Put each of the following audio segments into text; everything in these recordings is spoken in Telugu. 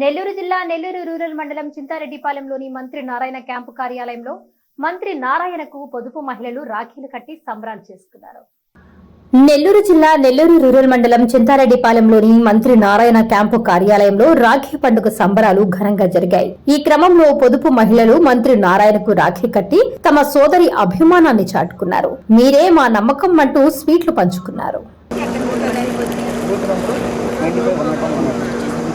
నెల్లూరు జిల్లా నెల్లూరు రూరల్ మండలం చింతారెడ్డిపాలెంలోని మంత్రి నారాయణ క్యాంపు కార్యాలయంలో మంత్రి నారాయణకు పొదుపు మహిళలు రాఖీలు కట్టి సంబరాలు చేసుకున్నారు. నెల్లూరు జిల్లా నెల్లూరు రూరల్ మండలం చింతారెడ్డిపాలెంలోని మంత్రి నారాయణ క్యాంపు కార్యాలయంలో రాఖీ పండుగ సంబరాలు ఘనంగా జరిగాయి. ఈ క్రమంలో పొదుపు మహిళలు మంత్రి నారాయణకు రాఖీ కట్టి తమ సోదరి అభిమానాన్ని చాటుకున్నారు. మీరే మా నమ్మకం అంటూ స్వీట్లు పంచుకున్నారు.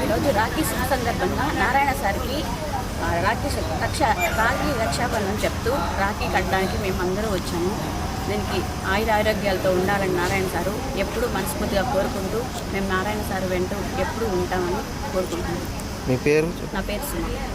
ఈరోజు రాఖీ శుభ సందర్భంగా నారాయణ సార్కి రాఖీ రక్ష రాఖీ రక్షాబంధం చెప్తూ రాఖీ కట్టడానికి మేము అందరూ వచ్చాము. దీనికి ఆయుర ఆరోగ్యాలతో ఉండాలని నారాయణ సారు ఎప్పుడూ మనస్ఫూర్తిగా కోరుకుంటూ మేము నారాయణ సారు వెంటూ ఎప్పుడూ ఉంటామని కోరుకుంటున్నాం. మీ పేరు? నా పేరు సుమ.